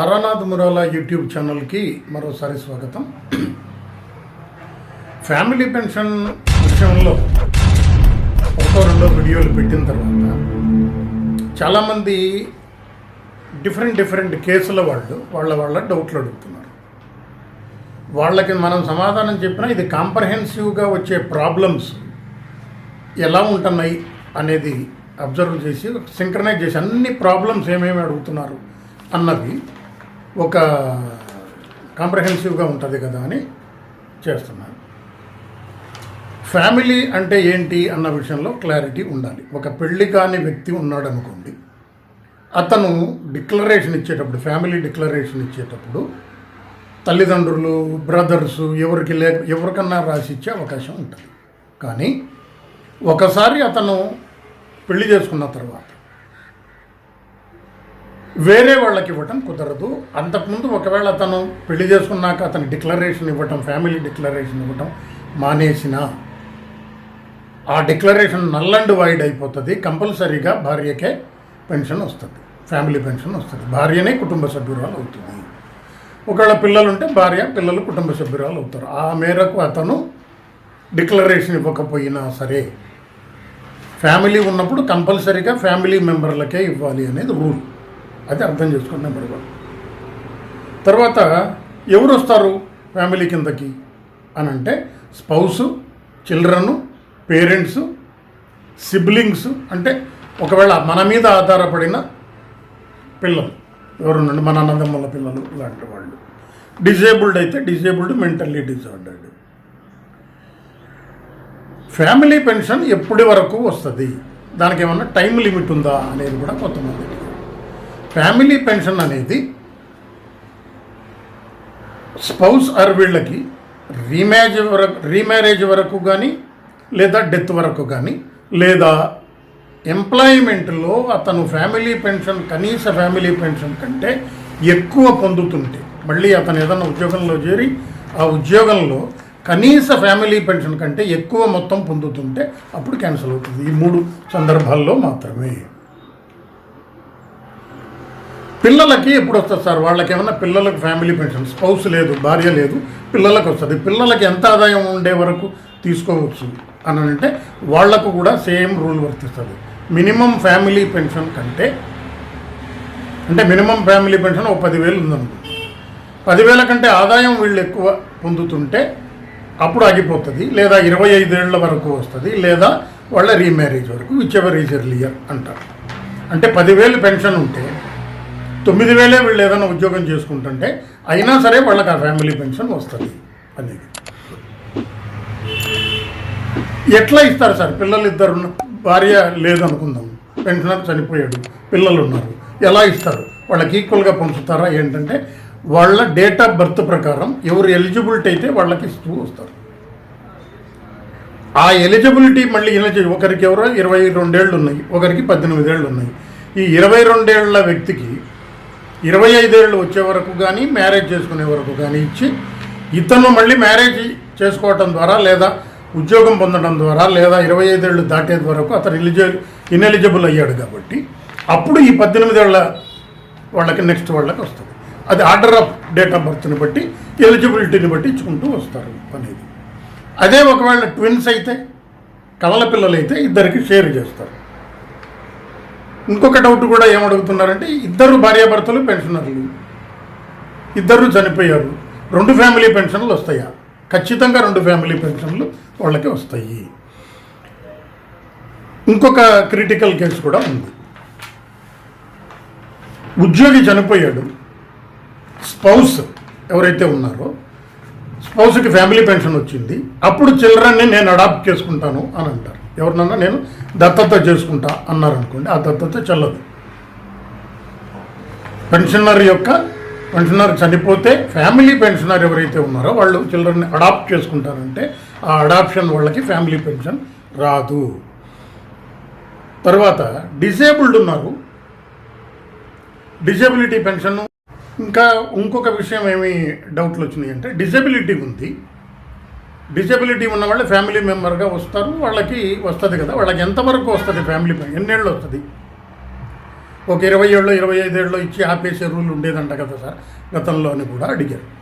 Taranath మురాలా YouTube ఛానల్కి మరోసారి స్వాగతం. ఫ్యామిలీ పెన్షన్ విషయంలో ఒకటో రెండో వీడియోలు పెట్టిన తర్వాత చాలామంది డిఫరెంట్ డిఫరెంట్ కేసుల వాళ్ళు వాళ్ళ వాళ్ళ డౌట్లు అడుగుతున్నారు. వాళ్ళకి మనం సమాధానం చెప్పినా ఇది కాంప్రహెన్సివ్గా వచ్చే ప్రాబ్లమ్స్ ఎలా ఉంటున్నాయి అనేది అబ్జర్వ్ చేసి సింక్రనైజ్ చేసి అన్ని ప్రాబ్లమ్స్ ఏమేమి అడుగుతున్నారు అన్నది ఒక కాంప్రహెన్సివ్గా ఉంటుంది కదా అని చేస్తున్నాను ఫ్యామిలీ అంటే ఏంటి అన్న విషయంలో క్లారిటీ ఉండాలి. ఒక పెళ్ళి కాని వ్యక్తి ఉన్నాడు అనుకోండి అతను డిక్లరేషన్ ఇచ్చేటప్పుడు ఫ్యామిలీ డిక్లరేషన్ ఇచ్చేటప్పుడు తల్లిదండ్రులు బ్రదర్స్ ఎవరికి లే ఎవరికన్నా రాసి ఇచ్చే అవకాశం ఉంటుంది. కానీ ఒకసారి అతను పెళ్ళి చేసుకున్న తర్వాత వేరే వాళ్ళకి ఇవ్వటం కుదరదు. అంతకుముందు ఒకవేళ తను పెళ్ళి చేసుకున్నాక అతని డిక్లరేషన్ ఇవ్వటం ఫ్యామిలీ డిక్లరేషన్ ఇవ్వటం మానేసిన ఆ డిక్లరేషన్ నల్ అండ్ వైడ్ అయిపోతుంది. కంపల్సరీగా భార్యకే పెన్షన్ వస్తుంది. ఫ్యామిలీ పెన్షన్ వస్తుంది. భార్యనే కుటుంబ సభ్యురాలు అవుతుంది. ఒకవేళ పిల్లలు ఉంటే భార్య పిల్లలు కుటుంబ సభ్యురాలు అవుతారు. ఆ మేరకు అతను డిక్లరేషన్ ఇవ్వకపోయినా సరే ఫ్యామిలీ ఉన్నప్పుడు కంపల్సరీగా ఫ్యామిలీ మెంబర్లకే ఇవ్వాలి అనేది రూల్. అది అర్థం చేసుకున్న నెంబర్ వన్ తర్వాత ఎవరు వస్తారు ఫ్యామిలీ కిందకి అని అంటే స్పౌసు చిల్డ్రను పేరెంట్స్ సిబ్లింగ్స్ అంటే ఒకవేళ మన మీద ఆధారపడిన పిల్లలు. ఎవరున్నాడు మన అన్నదమ్ముల పిల్లలు ఇలాంటి వాళ్ళు. డిజేబుల్డ్ అయితే disabled mentally disordered. Family pension ఎప్పటి వరకు వస్తుంది? దానికి ఏమన్నా టైం లిమిట్ ఉందా అనేది కూడా కొంతమంది ఫ్యామిలీ పెన్షన్ అనేది స్పౌస్ ఆర్ వీళ్ళకి రీమ్యారేజ్ వరకు రీమ్యారేజ్ వరకు కానీ లేదా డెత్ వరకు కానీ లేదా ఎంప్లాయ్మెంట్లో అతను ఫ్యామిలీ పెన్షన్ కనీస ఫ్యామిలీ పెన్షన్ కంటే ఎక్కువ పొందుతుంటే మళ్ళీ అతను ఏదైనా ఉద్యోగంలో చేరి ఆ ఉద్యోగంలో కనీస ఫ్యామిలీ పెన్షన్ కంటే ఎక్కువ మొత్తం పొందుతుంటే అప్పుడు క్యాన్సిల్ అవుతుంది. ఈ మూడు సందర్భాల్లో మాత్రమే. పిల్లలకి ఎప్పుడు వస్తుంది సార్? వాళ్ళకి ఏమన్నా పిల్లలకు ఫ్యామిలీ పెన్షన్ స్పౌస్ లేదు భార్య లేదు పిల్లలకు వస్తుంది. పిల్లలకి ఎంత ఆదాయం ఉండే వరకు తీసుకోవచ్చు అని అంటే వాళ్ళకు కూడా సేమ్ రూల్ వర్తిస్తుంది. మినిమం ఫ్యామిలీ పెన్షన్ కంటే అంటే మినిమం ఫ్యామిలీ పెన్షన్ ఒక పదివేలు ఉందనుకో. పదివేల కంటే ఆదాయం వీళ్ళు ఎక్కువ పొందుతుంటే అప్పుడు ఆగిపోతుంది. లేదా ఇరవై ఐదేళ్ళ వరకు వస్తుంది. లేదా వాళ్ళ రీమ్యారేజ్ వరకు విచ్ ఎవర్ ఈజ్ ఎర్లియర్ అంటారు. అంటే పదివేలు పెన్షన్ ఉంటే తొమ్మిది వేలే వీళ్ళు ఏదైనా ఉద్యోగం చేసుకుంటుంటే అయినా సరే వాళ్ళకి ఆ ఫ్యామిలీ పెన్షన్ వస్తుంది అనేది. ఎట్లా ఇస్తారు సార్? పిల్లలు ఇద్దరు భార్య లేదనుకుందాం. పెన్షనర్ చనిపోయాడు పిల్లలు ఉన్నారు. ఎలా ఇస్తారు? వాళ్ళకి ఈక్వల్గా పంచుతారా? ఏంటంటే వాళ్ళ డేట్ ఆఫ్ బర్త్ ప్రకారం ఎవరు ఎలిజిబిలిటీ అయితే వాళ్ళకి ఇస్తూ వస్తారు. ఆ ఎలిజిబిలిటీ మళ్ళీ ఎలిజి ఒకరికి ఎవరో? ఇరవై రెండేళ్ళు ఉన్నాయి. ఒకరికి పద్దెనిమిది ఏళ్ళు ఉన్నాయి. ఈ ఇరవై రెండేళ్ళ వ్యక్తికి ఇరవై ఐదేళ్ళు వచ్చే వరకు కానీ మ్యారేజ్ చేసుకునే వరకు కానీ ఇచ్చి ఇతను మళ్ళీ మ్యారేజ్ చేసుకోవటం ద్వారా లేదా ఉద్యోగం పొందడం ద్వారా లేదా ఇరవై ఐదేళ్ళు దాటే వరకు అతను ఎలిజిబుల్ ఇన్ఎలిజిబుల్ అయ్యాడు కాబట్టి అప్పుడు ఈ పద్దెనిమిదేళ్ళ వాళ్ళకి నెక్స్ట్ వాళ్ళకి వస్తుంది. అది ఆర్డర్ ఆఫ్ డేట్ ఆఫ్ బర్త్ని బట్టి ఎలిజిబిలిటీని బట్టి ఇచ్చుకుంటూ వస్తారు అనేది. అదే ఒకవేళ ట్విన్స్ అయితే కవల పిల్లలైతే ఇద్దరికి షేర్ చేస్తారు. ఇంకొక డౌట్ కూడా ఏమడుగుతున్నారంటే ఇద్దరు భార్యాభర్తలు పెన్షనర్లు. ఇద్దరు చనిపోయారు. రెండు ఫ్యామిలీ పెన్షన్లు వస్తాయా? ఖచ్చితంగా రెండు ఫ్యామిలీ పెన్షన్లు వాళ్ళకి వస్తాయి. ఇంకొక క్రిటికల్ కేసు కూడా ఉంది. ఉద్యోగి చనిపోయాడు. స్పౌస్ ఎవరైతే ఉన్నారో స్పౌస్కి ఫ్యామిలీ పెన్షన్ వచ్చింది. అప్పుడు చిల్డ్రన్ని నేను అడాప్ట్ చేసుకుంటాను అని అంటారు. ఎవరినన్నా నేను దత్తత చేసుకుంటా అన్నారు అనుకోండి ఆ దత్తత చెల్లదు. పెన్షనర్ యొక్క పెన్షనర్ చనిపోతే ఫ్యామిలీ పెన్షనర్ ఎవరైతే ఉన్నారో వాళ్ళు చిల్డ్రన్ని అడాప్ట్ చేసుకుంటారంటే ఆ అడాప్షన్ వాళ్ళకి ఫ్యామిలీ పెన్షన్ రాదు. తర్వాత డిసేబుల్డ్ ఉన్నారు. డిజేబిలిటీ పెన్షన్ ఇంకా ఇంకొక విషయం ఏమి డౌట్లు వచ్చినాయి అంటే డిజేబిలిటీ ఉంది. డిజబిలిటీ ఉన్న వాళ్ళు ఫ్యామిలీ మెంబర్గా వస్తారు. వాళ్ళకి వస్తుంది కదా. వాళ్ళకి ఎంతవరకు వస్తుంది ఫ్యామిలీ ఎన్నేళ్ళు వస్తుంది? ఒక ఇరవై ఏళ్ళు ఇరవై ఐదేళ్ళు ఇచ్చి ఆపేసే రూల్ ఉండేదంట కదా సార్. గతంలోని కూడా అడిగారు.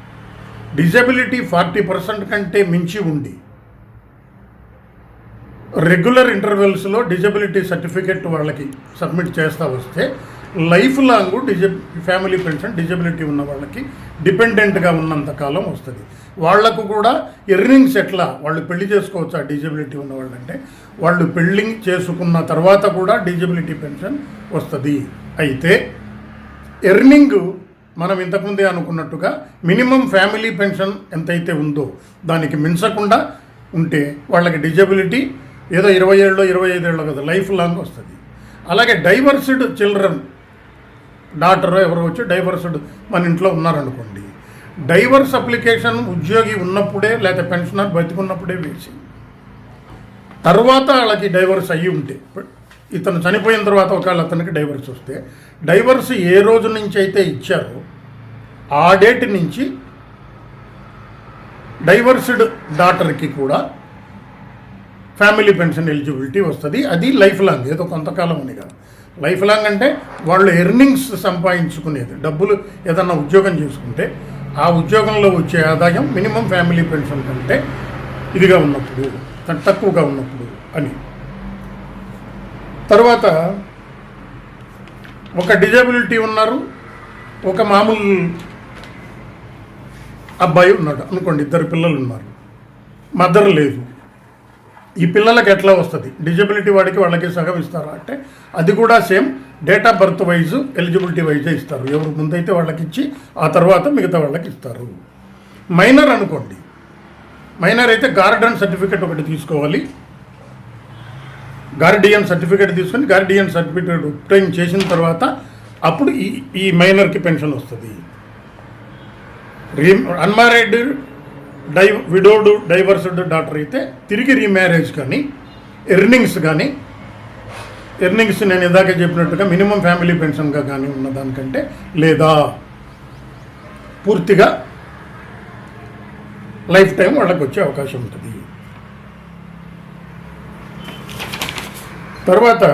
డిజబిలిటీ ఫార్టీ పర్సెంట్ కంటే మించి ఉండి రెగ్యులర్ ఇంటర్వెల్స్లో డిజబిలిటీ సర్టిఫికెట్ వాళ్ళకి సబ్మిట్ చేస్తూ వస్తే లైఫ్ లాంగ్ డిజబ్ ఫ్యామిలీ పెన్షన్ డిజబిలిటీ ఉన్న వాళ్ళకి డిపెండెంట్గా ఉన్నంత కాలం వస్తుంది. వాళ్ళకు కూడా ఎర్నింగ్స్ ఎట్లా? వాళ్ళు పెళ్ళి చేసుకోవచ్చు ఆ డిజబిలిటీ ఉన్న వాళ్ళంటే? వాళ్ళు పెళ్ళి చేసుకున్న తర్వాత కూడా డిజబిలిటీ పెన్షన్ వస్తుంది. అయితే ఎర్నింగ్ మనం ఇంతకుముందే అనుకున్నట్టుగా మినిమం ఫ్యామిలీ పెన్షన్ ఎంతైతే ఉందో దానికి మించకుండా ఉంటే వాళ్ళకి డిజబిలిటీ ఏదో ఇరవై ఏళ్ళు ఇరవై ఐదేళ్ళు కదా లైఫ్ లాంగ్ వస్తుంది. అలాగే డైవర్స్డ్ చిల్డ్రన్ డాక్టర్ ఎవరో వచ్చి డైవర్స్డ్ మన ఇంట్లో ఉన్నారనుకోండి. డైవర్స్ అప్లికేషన్ ఉద్యోగి ఉన్నప్పుడే లేదా పెన్షనర్ బతికున్నప్పుడే వేసి తర్వాత వాళ్ళకి డైవర్స్ అయ్యి ఉంటే ఇతను చనిపోయిన తర్వాత ఒకవేళ అతనికి డైవర్స్ వస్తే డైవర్స్ ఏ రోజు నుంచి అయితే ఇచ్చారో ఆ డేట్ నుంచి డైవర్స్డ్ డాటర్కి కూడా ఫ్యామిలీ పెన్షన్ ఎలిజిబిలిటీ వస్తుంది. అది లైఫ్ లాంగ్ ఏదో కొంతకాలం అని కాదు. లైఫ్ లాంగ్ అంటే వాళ్ళు ఎర్నింగ్స్ సంపాదించుకునేది. డబ్బులు ఏదన్నా ఉద్యోగం చేసుకుంటే ఆ ఉద్యోగంలో వచ్చే ఆదాయం మినిమం ఫ్యామిలీ పెన్షన్ కంటే ఇదిగా ఉన్నప్పుడు తక్కువగా ఉన్నప్పుడు అని. తర్వాత ఒక డిజబిలిటీ ఉన్నారు ఒక మామూలు అబ్బాయి ఉన్నాడు అనుకోండి ఇద్దరు పిల్లలు ఉన్నారు. మదర్ లేదు. ఈ పిల్లలకి ఎట్లా వస్తుంది? డిజబిలిటీ వాడికి వాళ్ళకి సగం ఇస్తారా? అంటే అది కూడా same date of birth wise eligibility yj ఇస్తారు. ఎవరు ముందైతే వాళ్ళకి ఇచ్చి ఆ తర్వాత మిగతా వాళ్ళకి ఇస్తారు. మైనర్ అనుకోండి. మైనర్ అయితే గార్డెన్ సర్టిఫికేట్ ఒకటి తీసుకోవాలి. గార్డియన్ సర్టిఫికేట్ తీసుకొని గార్డియన్ సర్టిఫికేట్ obtain చేసిన తర్వాత అప్పుడు ఈ ఈ మైనర్కి పెన్షన్ వస్తుంది. రీ అన్మారైడ్ డై విడోడు డైవర్స్డ్ డాటర్ అయితే తిరిగి రీమ్యారేజ్ కానీ ఎర్నింగ్స్ కానీ ఎర్నింగ్స్ నేను ఇందాక చెప్పినట్టుగా మినిమం ఫ్యామిలీ పెన్షన్గా కానీ ఉన్న దానికంటే లేదా పూర్తిగా లైఫ్ టైం వాళ్ళకి వచ్చే అవకాశం ఉంటుంది. తర్వాత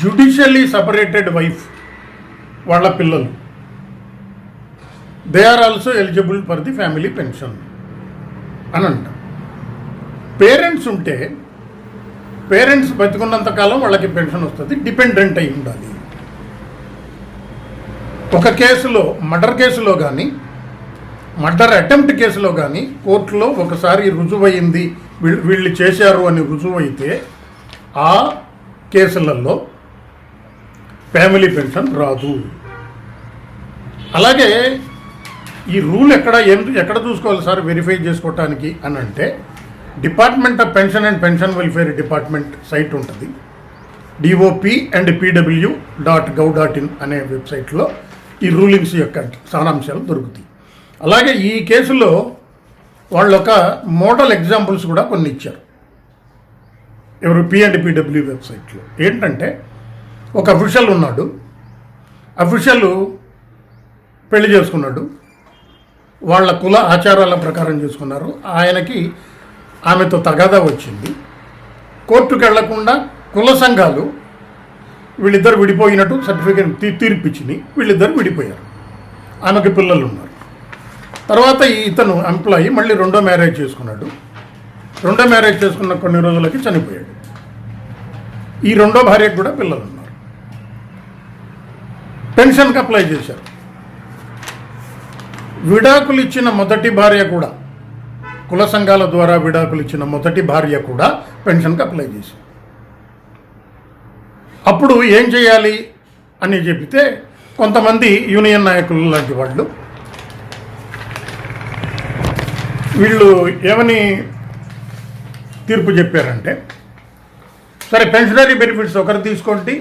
జ్యుడిషియల్లీ సపరేటెడ్ వైఫ్ వాళ్ళ పిల్లలు. They are also eligible for the family pension అని అంట. పేరెంట్స్ ఉంటే పేరెంట్స్ బతికున్నంత కాలం వాళ్ళకి పెన్షన్ వస్తుంది డిపెండెంట్ అయి ఉండాలి. ఒక కేసులో మర్డర్ కేసులో కానీ మర్డర్ అటెంప్ట్ కేసులో కానీ కోర్టులో ఒకసారి రుజువైంది వీళ్ళు వీళ్ళు చేశారు అని రుజువైతే ఆ కేసులలో ఫ్యామిలీ పెన్షన్ రాదు. అలాగే ఈ రూల్ ఎక్కడ ఏం ఎక్కడ చూసుకోవాలి సార్ వెరిఫై చేసుకోవటానికి అని అంటే department of pension and pension welfare department site ఉంటుంది. D O P and P W dot gov dot in అనే వెబ్సైట్లో ఈ రూలింగ్స్ యొక్క సారాంశాలు దొరుకుతాయి. అలాగే ఈ కేసులో వాళ్ళు ఒక మోడల్ ఎగ్జాంపుల్స్ కూడా కొన్ని ఇచ్చారు. ఎవరు పి అండ్ పీడబ్ల్యూ వెబ్సైట్లో. ఏంటంటే ఒక అఫీషియల్ ఉన్నాడు. అఫీషియల్ పెళ్ళి చేసుకున్నాడు. వాళ్ళ కుల ఆచారాల ప్రకారం చేసుకున్నారు. ఆయనకి ఆమెతో తగాదా వచ్చింది. కోర్టుకు వెళ్ళకుండా కుల సంఘాలు వీళ్ళిద్దరు విడిపోయినట్టు సర్టిఫికేట్ తీ తీర్పిచ్చినాయి వీళ్ళిద్దరు విడిపోయారు. ఆమెకి పిల్లలు ఉన్నారు తర్వాత ఈ ఇతను ఎంప్లాయీ మళ్ళీ రెండో మ్యారేజ్ చేసుకున్నాడు. రెండో మ్యారేజ్ చేసుకున్న కొన్ని రోజులకి చనిపోయాడు. ఈ రెండో భార్యకు కూడా పిల్లలు ఉన్నారు పెన్షన్కి అప్లై చేశారు. విడాకులు ఇచ్చిన మొదటి భార్య కూడా కుల సంఘాల ద్వారా విడాకులు ఇచ్చిన మొదటి భార్య కూడా పెన్షన్కి అప్లై చేసింది. అప్పుడు ఏం చేయాలి అని చెబితే కొంతమంది యూనియన్ నాయకులు లాంటి వాళ్ళు వీళ్ళు ఏమని తీర్పు చెప్పారంటే సరే పెన్షనరీ బెనిఫిట్స్ ఒకరు తీసుకోండి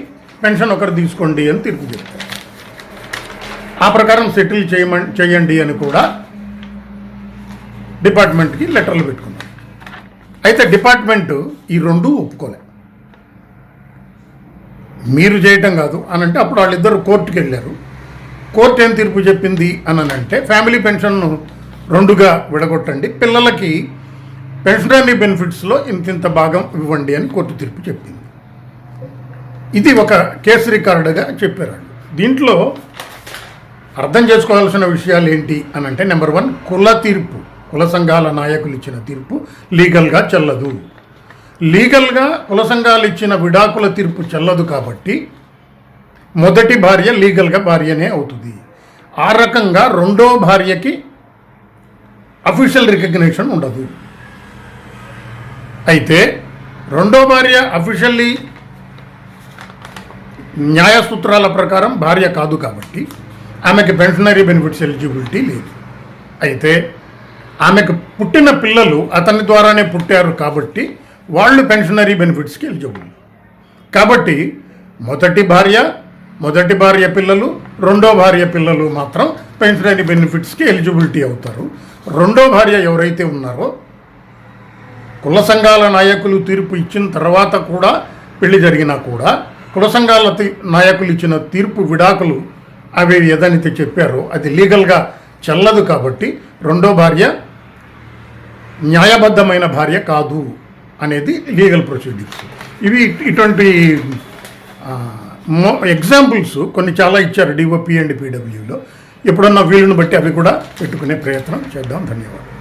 పెన్షన్ ఒకరు తీసుకోండి అని తీర్పు చెప్పారు. ఆ ప్రకారం సెటిల్ చేయమని చేయండి అని కూడా డిపార్ట్మెంట్కి లెటర్లు పెట్టుకున్నాం. అయితే డిపార్ట్మెంట్ ఈ రెండు ఒప్పుకోలే. మీరు చేయటం కాదు అని అంటే అప్పుడు వాళ్ళిద్దరు కోర్టుకి వెళ్ళారు. కోర్టు ఏం తీర్పు చెప్పింది అని అంటే ఫ్యామిలీ పెన్షన్ను రెండుగా విడగొట్టండి పిల్లలకి పెన్షనరీ బెనిఫిట్స్లో ఇంతింత భాగం ఇవ్వండి అని కోర్టు తీర్పు చెప్పింది. ఇది ఒక కేసు రికార్డుగా చెప్పారు దీంట్లో అర్థం చేసుకోవాల్సిన విషయాలు ఏంటి అని అంటే నెంబర్ వన్ కుల తీర్పు. కుల సంఘాల నాయకులు ఇచ్చిన తీర్పు లీగల్గా చెల్లదు. లీగల్గా కుల సంఘాలు ఇచ్చిన విడాకుల తీర్పు చెల్లదు కాబట్టి మొదటి భార్య లీగల్గా భార్యనే అవుతుంది. ఆ రకంగా రెండో భార్యకి అఫీషియల్ రికగ్నేషన్ ఉండదు. అయితే రెండో భార్య అఫీషియల్లీ న్యాయ సూత్రాల ప్రకారం భార్య కాదు కాబట్టి ఆమెకి పెన్షనరీ బెనిఫిట్స్ ఎలిజిబిలిటీ లేదు. అయితే ఆమెకు పుట్టిన పిల్లలు అతని ద్వారానే పుట్టారు కాబట్టి వాళ్ళు పెన్షనరీ బెనిఫిట్స్కి ఎలిజిబుల్. కాబట్టి మొదటి భార్య మొదటి భార్య పిల్లలు రెండో భార్య పిల్లలు మాత్రం పెన్షనరీ బెనిఫిట్స్కి ఎలిజిబిలిటీ అవుతారు. రెండో భార్య ఎవరైతే ఉన్నారో కుల సంఘాల నాయకులు తీర్పు ఇచ్చిన తర్వాత కూడా పెళ్ళి జరిగినా కూడా కుల సంఘాల నాయకులు ఇచ్చిన తీర్పు విడాకులు అవి ఏదైతే చెప్పారో అది లీగల్గా చెల్లదు కాబట్టి రెండో భార్య న్యాయబద్ధమైన భార్య కాదు అనేది లీగల్ ప్రొసీడింగ్స్. ఇవి ఇటువంటి ఎగ్జాంపుల్స్ కొన్ని చాలా ఇచ్చారు డిఓపి అండ్ పీడబ్ల్యూలో ఎప్పుడన్నా వీలును బట్టి అవి కూడా పెట్టుకునే ప్రయత్నం చేద్దాం. ధన్యవాదాలు.